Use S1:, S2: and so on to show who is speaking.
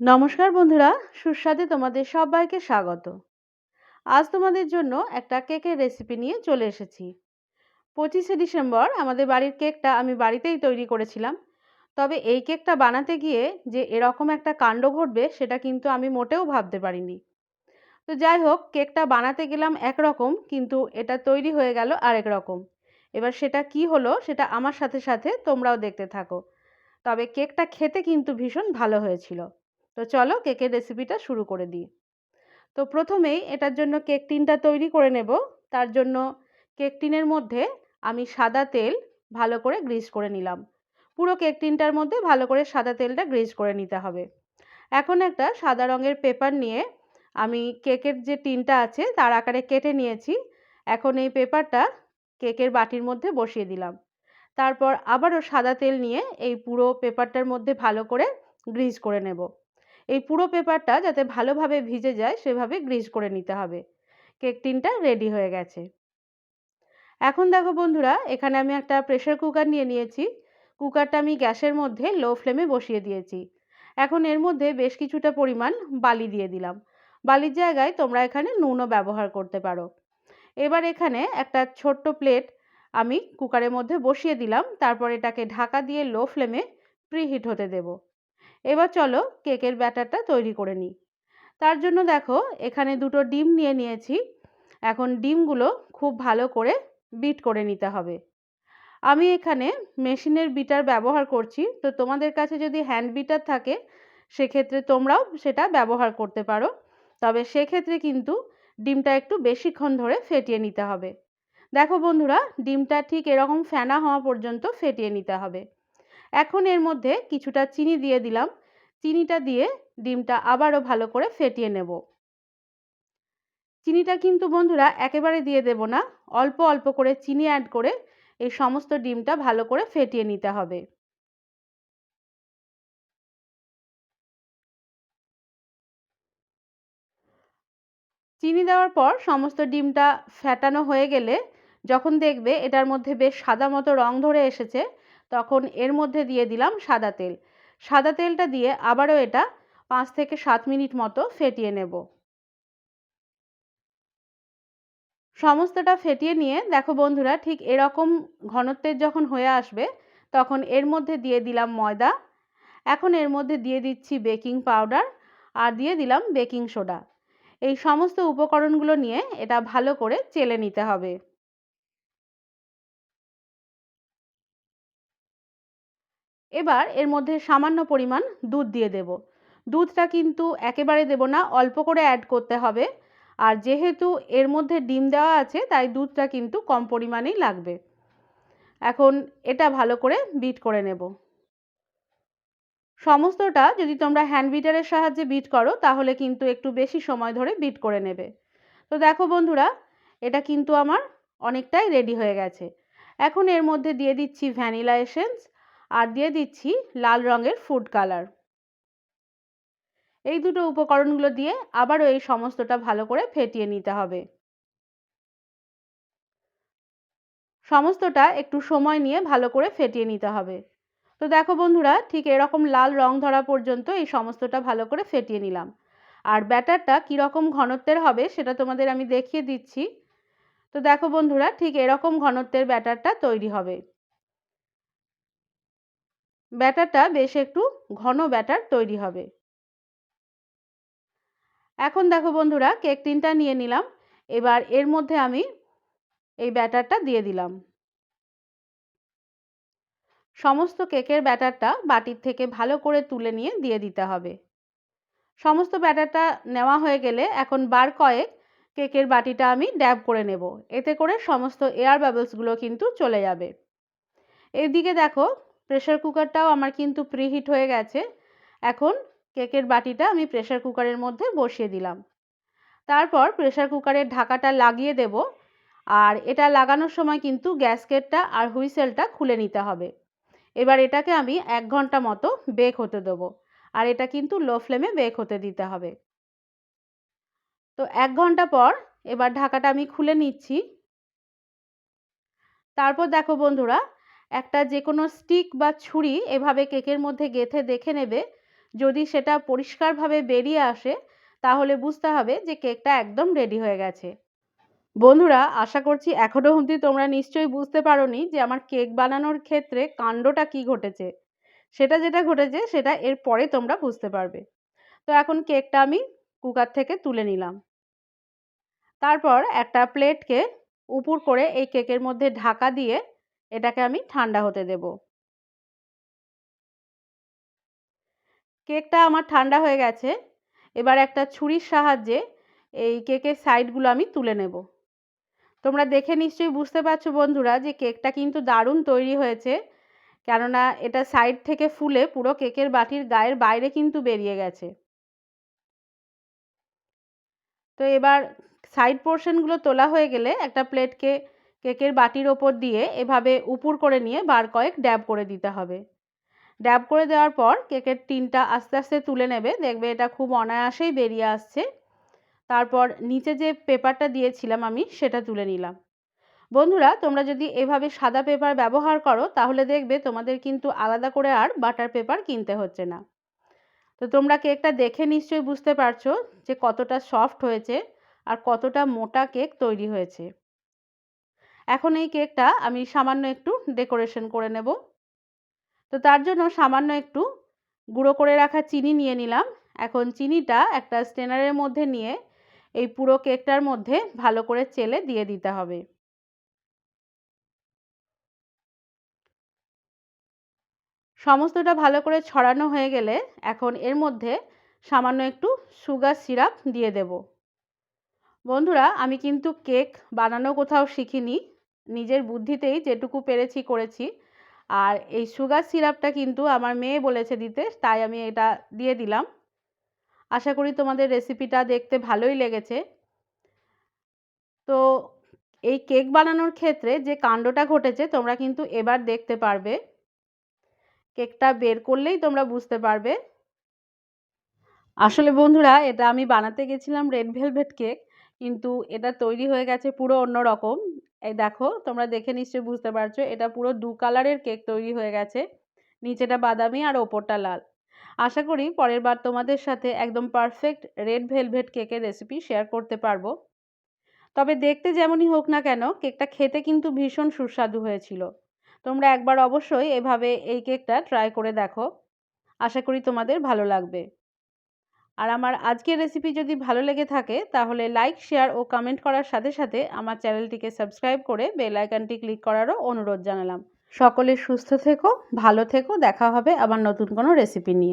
S1: নমস্কার বন্ধুরা, সুস্বাদে তোমাদের সবাইকে স্বাগত। আজ তোমাদের জন্য একটা কেকের রেসিপি নিয়ে চলে এসেছি। পঁচিশে ডিসেম্বর, আমাদের বাড়ির কেকটা আমি বাড়িতেই তৈরি করেছিলাম। তবে এই কেকটা বানাতে গিয়ে যে এরকম একটা কাণ্ড ঘটবে, সেটা কিন্তু আমি মোটেও ভাবতে পারিনি। তো যাই হোক, কেকটা বানাতে গেলাম একরকম, কিন্তু এটা তৈরি হয়ে গেল আরেক রকম। এবার সেটা কি হলো, সেটা আমার সাথে সাথে তোমরাও দেখতে থাকো। তবে কেকটা খেতে কিন্তু ভীষণ ভালো হয়েছিল। তো চলো কেকের রেসিপিটা শুরু করে দিই। তো প্রথমেই এটার জন্য কেক টিনটা তৈরি করে নেব। তার জন্য কেক টিনের মধ্যে আমি সাদা তেল ভালো করে গ্রিস করে নিলাম। পুরো কেক টিনটার মধ্যে ভালো করে সাদা তেলটা গ্রিস করে নিতে হবে। এখন একটা সাদা রঙের পেপার নিয়ে আমি কেকের যে টিনটা আছে তার আকারে কেটে নিয়েছি। এখন এই পেপারটা কেকের বাটির মধ্যে বসিয়ে দিলাম। তারপর আবারও সাদা তেল নিয়ে এই পুরো পেপারটার মধ্যে ভালো করে গ্রিস করে নেব। এই পুরো পেপারটা যাতে ভালোভাবে ভিজে যায়, সেভাবে গ্রিজ করে নিতে হবে। কেক টিনটা রেডি হয়ে গেছে। এখন দেখো বন্ধুরা, এখানে আমি একটা প্রেশার কুকার নিয়ে নিয়েছি। কুকারটা আমি গ্যাসের মধ্যে লো ফ্লেমে বসিয়ে দিয়েছি। এখন এর মধ্যে বেশ কিছুটা পরিমাণ বালি দিয়ে দিলাম। বালির জায়গায় তোমরা এখানে নুনও ব্যবহার করতে পারো। এবার এখানে একটা ছোট্ট প্লেট আমি কুকারের মধ্যে বসিয়ে দিলাম। তারপর এটাকে ঢাকা দিয়ে লো ফ্লেমে প্রিহিট হতে দেবো। এবার চলো কেকের ব্যাটারটা তৈরি করে নিই। তার জন্য দেখো এখানে দুটো ডিম নিয়ে নিয়েছি। এখন ডিমগুলো খুব ভালো করে বিট করে নিতে হবে। আমি এখানে মেশিনের বিটার ব্যবহার করছি। তো তোমাদের কাছে যদি হ্যান্ড বিটার থাকে, সেক্ষেত্রে তোমরাও সেটা ব্যবহার করতে পারো। তবে সেক্ষেত্রে কিন্তু ডিমটা একটু বেশিক্ষণ ধরে ফেটিয়ে নিতে হবে। দেখো বন্ধুরা, ডিমটা ঠিক এরকম ফেনা হওয়া পর্যন্ত ফেটিয়ে নিতে হবে। এখন এর মধ্যে কিছুটা চিনি দিয়ে দিলাম। চিনিটা দিয়ে ডিমটা আবারও ভালো করে ফেটিয়ে নেব। চিনিটা কিন্তু বন্ধুরা একেবারে দিয়ে দেব না। অল্প অল্প করে চিনি অ্যাড করে এই সমস্ত ডিমটা ভালো করে ফেটিয়ে নিতে হবে। চিনি দেওয়ার পর সমস্ত ডিমটা ফ্যাটানো হয়ে গেলে যখন দেখবে এটার মধ্যে বেশ সাদা মতো রং ধরে এসেছে তখন এর মধ্যে দিয়ে দিলাম সাদা তেল। সাদা তেলটা দিয়ে আবারও এটা পাঁচ থেকে সাত মিনিট মতো ফেটিয়ে নেব। সমস্তটা ফেটিয়ে নিয়ে, দেখো বন্ধুরা, ঠিক এরকম ঘনত্বের যখন হয়ে আসবে, তখন এর মধ্যে দিয়ে দিলাম ময়দা। এখন এর মধ্যে দিয়ে দিচ্ছি বেকিং পাউডার আর দিয়ে দিলাম বেকিং সোডা। এই সমস্ত উপকরণগুলো নিয়ে এটা ভালো করে চেলে নিতে হবে। এবার এর মধ্যে সামান্য পরিমাণ দুধ দিয়ে দেব। দুধটা কিন্তু একেবারে দেব না, অল্প করে অ্যাড করতে হবে। আর যেহেতু এর মধ্যে ডিম দেওয়া আছে, তাই দুধটা কিন্তু কম পরিমাণেই লাগবে। এখন এটা ভালো করে বিট করে নেব। সমস্তটা যদি তোমরা হ্যান্ড বিটারের সাহায্যে বিট করো, তাহলে কিন্তু একটু বেশি সময় ধরে বিট করে নেবে। তো দেখো বন্ধুরা, এটা কিন্তু আমার অনেকটাই রেডি হয়ে গেছে। এখন এর মধ্যে দিয়ে দিচ্ছি ভ্যানিলা এসেন্স আর দিয়ে দিচ্ছি লাল রঙের ফুড কালার এই দুটো উপকরণগুলো দিয়ে আবারও এই সমস্তটা ভালো করে ফেটিয়ে নিতে হবে। সমস্তটা একটু সময় নিয়ে ভালো করে ফেটিয়ে নিতে হবে। তো দেখো বন্ধুরা, ঠিক এরকম লাল রং ধরা পর্যন্ত এই সমস্তটা ভালো করে ফেটিয়ে নিলাম। আর ব্যাটারটা কীরকম ঘনত্বের হবে সেটা তোমাদের আমি দেখিয়ে দিচ্ছি। তো দেখো বন্ধুরা, ঠিক এরকম ঘনত্বের ব্যাটারটা তৈরি হবে। ব্যাটারটা বেশ একটু ঘন ব্যাটার তৈরি হবে। এখন দেখো বন্ধুরা, কেক টিনটা নিয়ে নিলাম। এবার এর মধ্যে আমি এই ব্যাটারটা দিয়ে দিলাম। সমস্ত কেকের ব্যাটারটা বাটির থেকে ভালো করে তুলে নিয়ে দিয়ে দিতে হবে। সমস্ত ব্যাটারটা নেওয়া হয়ে গেলে এখন বার কয়েক কেকের বাটিটা আমি ড্যাব করে নেব। এতে করে সমস্ত এয়ার বাবলসগুলো কিন্তু চলে যাবে। এদিকে দেখো প্রেশার কুকারটাও আমার কিন্তু প্রিহিট হয়ে গেছে। এখন কেকের বাটিটা আমি প্রেশার কুকারের মধ্যে বসিয়ে দিলাম। তারপর প্রেশার কুকারের ঢাকাটা লাগিয়ে দেব। আর এটা লাগানোর সময় কিন্তু গ্যাসকেটটা আর হুইসেলটা খুলে নিতে হবে। এবার এটাকে আমি এক ঘণ্টা মতো বেক হতে দেবো। আর এটা কিন্তু লো ফ্লেমে বেক হতে দিতে হবে। তো এক ঘণ্টা পর এবার ঢাকাটা আমি খুলে নিচ্ছি। তারপর দেখো বন্ধুরা একটা যে কোনো স্টিক বা ছুরি এভাবে কেকের মধ্যে গেথে দেখে নেবে। যদি সেটা পরিষ্কারভাবে বেরিয়ে আসে, তাহলে বুঝতে হবে যে কেকটা একদম রেডি হয়ে গেছে। বন্ধুরা, আশা করছি এখনও অবধি তোমরা নিশ্চয়ই বুঝতে পারোনি যে আমার কেক বানানোর ক্ষেত্রে কাণ্ডটা কি ঘটেছে। সেটা যেটা ঘটেছে, সেটা এর পরে তোমরা বুঝতে পারবে। তো এখন কেকটা আমি কুকার থেকে তুলে নিলাম। তারপর একটা প্লেটকে উপুর করে এই কেকের মধ্যে ঢাকা দিয়ে এটাকে আমি ঠান্ডা হতে দেব। কেকটা আমার ঠান্ডা হয়ে গেছে। এবার একটা ছুরির সাহায্যে এই কেকের সাইডগুলো আমি তুলে নেব। তোমরা দেখে নিশ্চয়ই বুঝতে পারছ বন্ধুরা যে কেকটা কিন্তু দারুণ তৈরি হয়েছে। কেননা এটা সাইড থেকে ফুলে পুরো কেকের বাটির গায়ের বাইরে কিন্তু বেরিয়ে গেছে। তো এবার সাইড পোর্শনগুলো তোলা হয়ে গেলে একটা প্লেটকে কেকের বাটির ওপর দিয়ে এভাবে উপুর করে নিয়ে বার কয়েক ড্যাব করে দিতে হবে। ড্যাব করে দেওয়ার পর কেকের টিনটা আস্তে আস্তে তুলে নেবে, দেখবে এটা খুব অনায়াসেই বেরিয়ে আসছে। তারপর নিচে যে পেপারটা দিয়েছিলাম আমি, সেটা তুলে নিলাম। বন্ধুরা, তোমরা যদি এভাবে সাদা পেপার ব্যবহার করো, তাহলে দেখবে তোমাদের কিন্তু আলাদা করে আর বাটার পেপার কিনতে হচ্ছে না। তো তোমরা কেকটা দেখে নিশ্চয়ই বুঝতে পারছ যে কতটা সফট হয়েছে আর কতটা মোটা কেক তৈরি হয়েছে। এখন এই কেকটা আমি সামান্য একটু ডেকোরেশন করে নেব। তো তার জন্য সামান্য একটু গুঁড়ো করে রাখা চিনি নিয়ে নিলাম। এখন চিনিটা একটা স্টেনারের মধ্যে নিয়ে এই পুরো কেকটার মধ্যে ভালো করে চেলে দিয়ে দিতে হবে। সমস্তটা ভালো করে ছড়ানো হয়ে গেলে এখন এর মধ্যে সামান্য একটু সুগার সিরাপ দিয়ে দেব। বন্ধুরা, আমি কিন্তু কেক বানানো কোথাও শিখিনি। নিজের বুদ্ধিতেই যেটুকু পেরেছি করেছি। আর এই সুগার সিরাপটা কিন্তু আমার মেয়ে বলেছে দিতে, তাই আমি এটা দিয়ে দিলাম। আশা করি তোমাদের রেসিপিটা দেখতে ভালোই লেগেছে। তো এই কেক বানানোর ক্ষেত্রে যে কাণ্ডটা ঘটেছে, তোমরা কিন্তু এবার দেখতে পারবে। কেকটা বের করলেই তোমরা বুঝতে পারবে। আসলে বন্ধুরা, এটা আমি বানাতে গেছিলাম রেড ভেলভেট কেক। কিন্তু এটা তৈরি হয়ে গেছে পুরো অন্য রকম। এই দেখো, তোমরা দেখে নিশ্চয়ই বুঝতে পারছ, এটা পুরো দু কালারের কেক তৈরি হয়ে গেছে। নিচেটা বাদামি আর ওপরটা লাল। আশা করি পরের বার তোমাদের সাথে একদম পারফেক্ট রেড ভেলভেট কেকের রেসিপি শেয়ার করতে পারব। তবে দেখতে যেমনই হোক না কেন, কেকটা খেতে কিন্তু ভীষণ সুস্বাদু হয়েছিল। তোমরা একবার অবশ্যই এভাবে এই কেকটা ট্রাই করে দেখো। আশা করি তোমাদের ভালো লাগবে। আর আমার আজকের রেসিপি যদি ভালো লেগে থাকে, তাহলে লাইক শেয়ার ও কমেন্ট করার সাথে সাথে আমার চ্যানেলটিকে সাবস্ক্রাইব করে বেল আইকনটি ক্লিক করারও অনুরোধ জানালাম। সকলে সুস্থ থেকো, ভালো থেকো, দেখা হবে আবার নতুন কোনো রেসিপি নিয়ে।